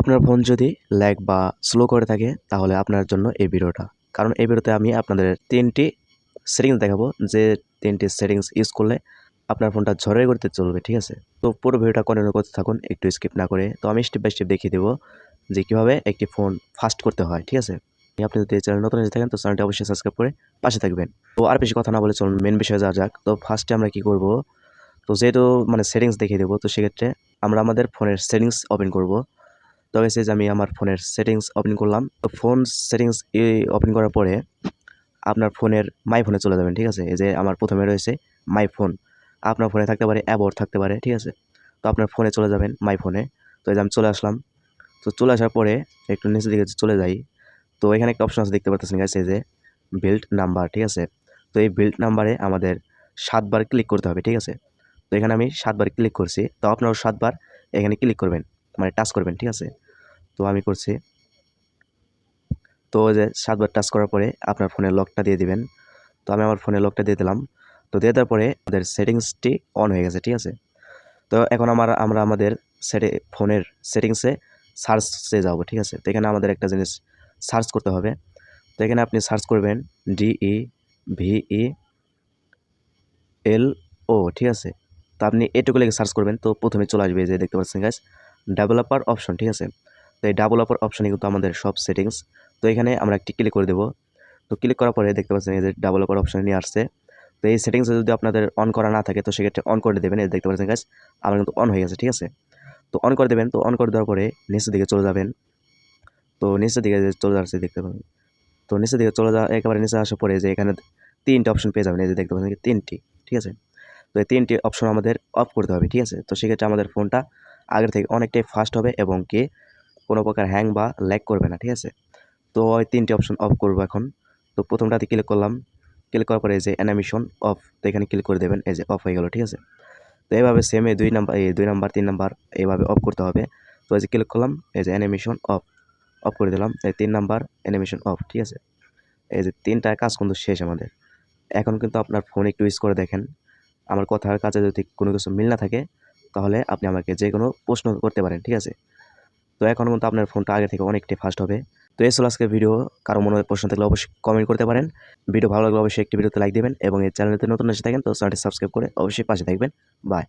আপনার ফোন যদি ল্যাগ বা স্লো করে থাকে, তাহলে আপনার জন্য এই ভিডিওটা। কারণ এই ভিডিওতে আমি আপনাদের তিনটি সেটিংস দেখাবো। যে তিনটি সেটিংস ইউজ করলে আপনার ফোনটা ঝড়ের করতে চলবে, ঠিক আছে? তো পুরো ভিডিওটা কন্টিনিউ করতে থাকুন, একটু স্কিপ না করে। তো আমি স্টেপ বাই স্টেপ দেখিয়ে দেবো যে কীভাবে একটি ফোন ফাস্ট করতে হয়, ঠিক আছে? আপনি যদি চ্যানেল নতুন এসে থাকেন, তো চ্যানেলটি অবশ্যই সাবস্ক্রাইব করে পাশে থাকবেন। তো আর বেশি কথা না বলে চলুন মেন বিষয়ে যাওয়া যাক। তো ফার্স্টে আমরা কি করব? তো যেহেতু মানে সেটিংস দেখিয়ে দেবো, তো সেক্ষেত্রে আমরা আমাদের ফোনের সেটিংস ওপেন করব। তো গেছে যে আমি আমার ফোনের সেটিংস ওপেন করলাম। তো ফোন সেটিংস ওপেন করার পরে আপনার ফোনের মাই ফোনে চলে যাবেন, ঠিক আছে? এই যে আমার প্রথমে রয়েছে মাই ফোন আপনার ফোনে থাকতে পারে অ্যাবর থাকতে পারে, ঠিক আছে? তো আপনার ফোনে চলে যাবেন মাই ফোনে তো এই যে আমি চলে আসলাম। তো চলে আসার পরে একটু নিচের দিকে চলে যাই, তো এখানে একটা অপশন আছে, দেখতে পাচ্ছেন গাইছে যে বিল্ড নাম্বার ঠিক আছে? তো এই বিল্ড নাম্বারে আমাদের সাতবার ক্লিক করতে হবে, ঠিক আছে? তো এখানে আমি সাতবার ক্লিক করছি। তো আপনারাও সাতবার এখানে ক্লিক করবেন মানে টাচ করবেন, ঠিক আছে? তো আমি করছি। তো যে সাতবার টাচ করার পরে আপনার ফোনের লকটা দিয়ে দিবেন। তো আমি আমার ফোনের লকটা দিয়ে দিলাম। তো দিয়ে দেওয়ার পরে আমাদের সেটিংসটি অন হয়ে গেছে, ঠিক আছে? তো এখন আমার, আমরা আমাদের সেটে, ফোনের সেটিংসে সার্চে যাব, ঠিক আছে? তো এখানে আমাদের একটা জিনিস সার্চ করতে হবে। তো এখানে আপনি সার্চ করবেন ডিই ভিই এল ও ঠিক আছে? তো আপনি এটুকু লেগে সার্চ করবেন। তো প্রথমে চলে আসবে যে দেখতে পাচ্ছেন গাছ ডেভেলপার অপশন ঠিক আছে? তো এই ডাবল ডেভেলপার অপশনে কিন্তু আমাদের সব সেটিংস তো এখানে আমরা একটি ক্লিক করে দেবো। তো ক্লিক করার পরে দেখতে পাচ্ছেন এই যে ডেভেলপার অপশনে নিয়ে আসছে। তো এই সেটিংসে যদি আপনাদের অন করা না থাকে, তো সেক্ষেত্রে অন করে দেবেন। এই দেখতে পাচ্ছেন গাছ আমার কিন্তু অন হয়ে গেছে, ঠিক আছে? তো অন করে দেবেন। তো অন করে দেওয়ার পরে নিচের দিকে চলে যাবেন। তো নিচের দিকে চলে যাচ্ছে, দেখতে পাবেন। তো নিচের দিকে চলে যাওয়া, একেবারে নিচে আসার পরে যে এখানে তিনটে অপশন পেয়ে যাবেন। এই যে দেখতে পাচ্ছেন তিনটি, ঠিক আছে? তো এই তিনটি অপশন আমাদের অফ করতে হবে, ঠিক আছে? তো সেক্ষেত্রে আমাদের ফোনটা আগের থেকে অনেকটাই ফাস্ট হবে এবং কি কোনো প্রকার হ্যাং বা ল্যাগ করবে না, ঠিক আছে? তো ওই তিনটি অপশন অফ করব এখন। তো প্রথমটাতে ক্লিক করলাম। ক্লিক করার পরে এই যে অ্যানিমেশন অফ তো এখানে ক্লিক করে দেবেন, এই যে অফ হয়ে গেল, ঠিক আছে? তো এইভাবে সেম এই দুই নাম্বার এই দুই নাম্বার তিন নাম্বার এইভাবে অফ করতে হবে। তো এই যে ক্লিক করলাম, এই যে অ্যানিমেশন অফ অফ করে দিলাম। এই তিন নাম্বার অ্যানিমেশন অফ ঠিক আছে? এই যে তিনটা কাজ কিন্তু শেষ আমাদের। এখন কিন্তু আপনার ফোন একটু ইউজ করে দেখেন। আমার কথার কাছে যদি কোনো কিছু মিল না থাকে, তাহলে আপনি আমাকে যে কোনো প্রশ্ন করতে পারেন, ঠিক আছে? তো এখন কিন্তু আপনার ফোনটা আগে থেকে অনেকটাই ফাস্ট হবে। তো এই আজকে ভিডিও। কারও মনে হয় প্রশ্ন থাকলে অবশ্যই কমেন্ট করতে পারেন। ভিডিও ভালো লাগলে অবশ্যই একটি ভিডিওতে লাইক দেবেন এবং এই চ্যানেলতে নতুন এসে থাকেন, তো চ্যানেলটি সাবস্ক্রাইব করে অবশ্যই পাশে থাকবেন। বাই